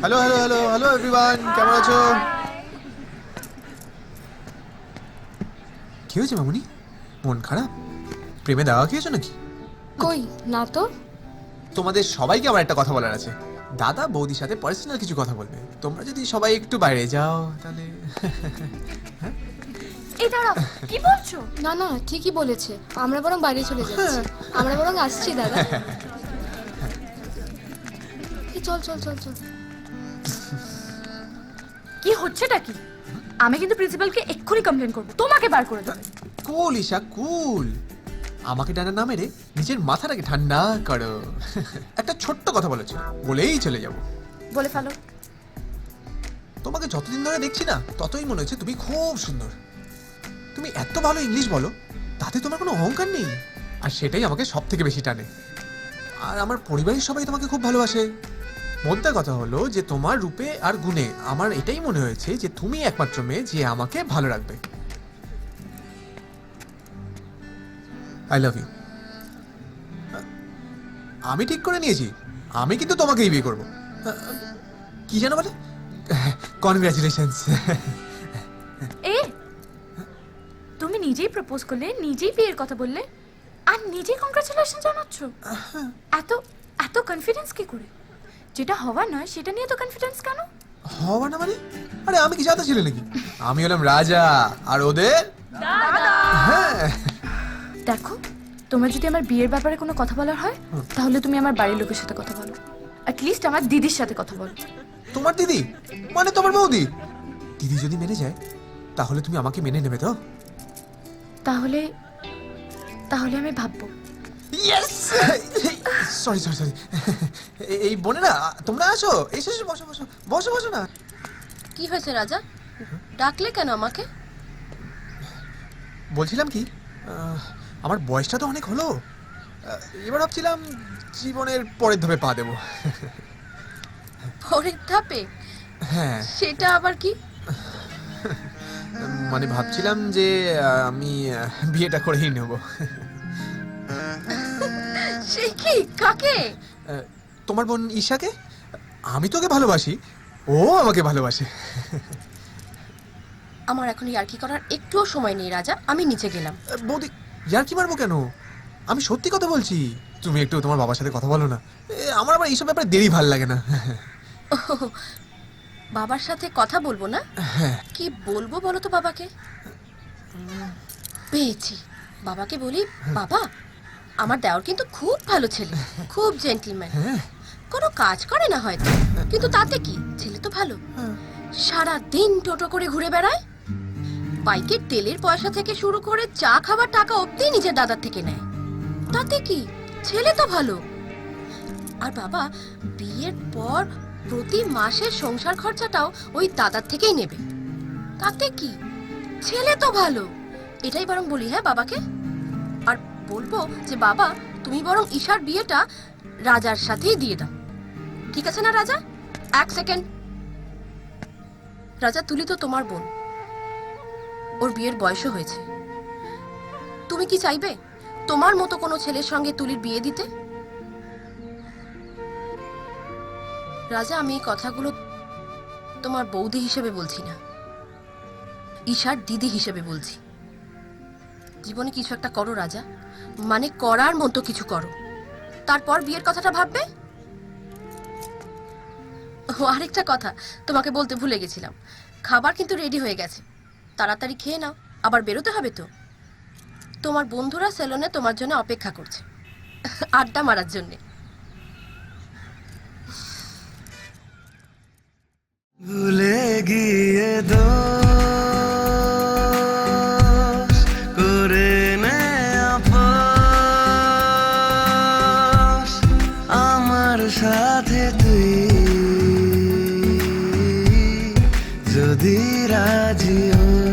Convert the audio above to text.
Hello hello hello hello everyone কেমন আছো? কি হয়েছে মামুনি? মন খারাপ? প্রেমে দেওয়া খেয়েছো নাকি? কই না তো। তোমাদের সবাইকে আমার একটা কথা বলার আছে। দাদা বৌদির সাথে পার্সোনাল কিছু কথা বলবে। তোমরা যদি সবাই একটু বাইরে যাও তাহলে এই দাঁড়াও কি বলছো? না না ঠিকই বলেছে। আমরা বরং বাইরে চলে যাচ্ছি। আমরা বরং আসছি দাদা। চল চল চল চল। কি হচ্ছেটা কি? আমি কিন্তু প্রিন্সিপালকে এক্ষুনি কমপ্লেন করব। তোমাকে বার করে দেবে। কুল ঈশা কুল। আমাকে ডানা না মেরে নিজের মাথাটাকে ঠান্ডা করো। একটা ছোট্ট কথা বলেছিল বলেই চলে যাব। বলে ফেলো। তোমাকে যতদিন ধরে দেখছি না ততই মনে হচ্ছে তুমি খুব সুন্দর। তুমি এত ভালো ইংলিশ বলো তাতে তোমার কোনো অহংকার নেই। আর সেটাই আমাকে সব থেকে বেশি টানে। আর আমার পরিবারের সবাই তোমাকে খুব ভালোবাসে। মোদ্দা কথা হলো যে তোমার রূপে আর গুণে আমার এটাই মনে হয়েছে যে তুমি একমাত্র মেয়ে যে আমাকে ভালো রাখবে। আই লাভ ইউ আমি ঠিক করে নিয়েছি। আমি কিন্তু তোমাকেই বিয়ে করব। কি জানো বলে? কনগ্রাচুলেশনস এ তুমি নিজেই প্রপোজ করলে নিজেই বিয়ের কথা বললে আর নিজেই কনগ্রাচুলেশন জানাচ্ছ? এত এত কনফিডেন্স কি করে? যেটা হওয়ার নয় সেটা নিয়ে তো কনফিডেন্স কেন? হওয়া না মানে? আরে আমি কি জানতে ছিলে নাকি? আমি হলাম রাজা আর ওদের? হ্যাঁ। দেখো তোমার যদি আমার বিয়ের ব্যাপারে কোনো কথা বলার হয় তাহলে তুমি আমার বাড়ির লোকের সাথে কথা বলো। লিস্ট আমার দিদির সাথে কথা বলো। তোমার দিদি? মানে তোমার বৌদি? দিদি যদি মেনে যায় তাহলে তুমি আমাকে মেনে নেবে তো? তাহলে তাহলে আমি ভাববো। ইয়েস সরি সরি সরি এই বোনেরা তোমরা আসো এসো এসো বসো বসো বসো বসো না। কি হয়েছে রাজা? ডাকলে কেন আমাকে? বলছিলাম কি আমার বয়সটা তো অনেক হলো। এবার ভাবছিলাম জীবনের পরের ধাপে পা দেবো। পরের ধাপে? হ্যাঁ। সেটা আবার কি? মানে ভাবছিলাম যে আমি বিয়েটা করেই নেব। সে কি? কাকে? তোমার বোন ঈশাকে? আমি তোকে ভালোবাসি। ও আমাকে ভালোবাসে। আমার এখন ইয়ার্কি করার একটুও সময় নেই রাজা। আমি নিচে গেলাম। বৌদি ইয়ার কি মারবো কেন? আমি সত্যি কথা বলছি। তুমি একটু তোমার বাবার সাথে কথা বলো না। এ, আমার আবার এইসব ব্যাপারে দেরি ভালো লাগে না। বাবার সাথে কথা বলব না? হ্যাঁ। কি বলব বলো তো বাবাকে? পেয়েছি। বাবাকে বলি বাবা আমার দেওর কিন্তু খুব ভালো ছেলে খুব জেন্টলম্যান কোনো কাজ করে না হয়তো কিন্তু তাতে কি? ছেলে তো ভালো। হ্যাঁ। সারা দিন টোটো করে ঘুরে বেড়ায়। বাইকের তেলের পয়সা থেকে শুরু করে চা খাবার টাকা অবধি নিজের দাদার থেকে নেয়। তাতে কি? ছেলে তো ভালো। আর বাবা বিয়ের পর প্রতি মাসে সংসার খরচাটাও ওই দাদার থেকেই নেবে। তাতে কি? ছেলে তো ভালো। এটাই বরং বলি হ্যাঁ বাবাকে? বলব যে বাবা, তুমি বরং ঈশার বিয়েটা রাজার সাথেই দিয়ে দাও। ঠিক আছে না রাজা? এক সেকেন্ড। রাজা তুলি তো তোমার বোন। ওর বিয়ের বয়সও হয়েছে। তুমি কি চাইবে তোমার মতো কোনো ছেলের সঙ্গে তুলির বিয়ে দিতে? রাজা, আমি এই কথাগুলো তোমার বৌদি হিসেবে বলছি না। ঈশার দিদি হিসেবে বলছি। জীবনে কিছু একটা করো, রাজা। মানে করার মতো কিছু করো। তারপর বিয়ের কথাটা ভাববে? ও, আরেকটা কথা, তোমাকে বলতে ভুলে গেছিলাম। খাবার কিন্তু রেডি হয়ে গেছে। তাড়াতাড়ি খেয়ে নাও, আবার বেরোতে হবে তো। তোমার বন্ধুরা সেলুনে তোমার জন্য অপেক্ষা করছে। আড্ডা মারার জন্যে। ভুলে গিয়ে দোষ যদি রাজি হোস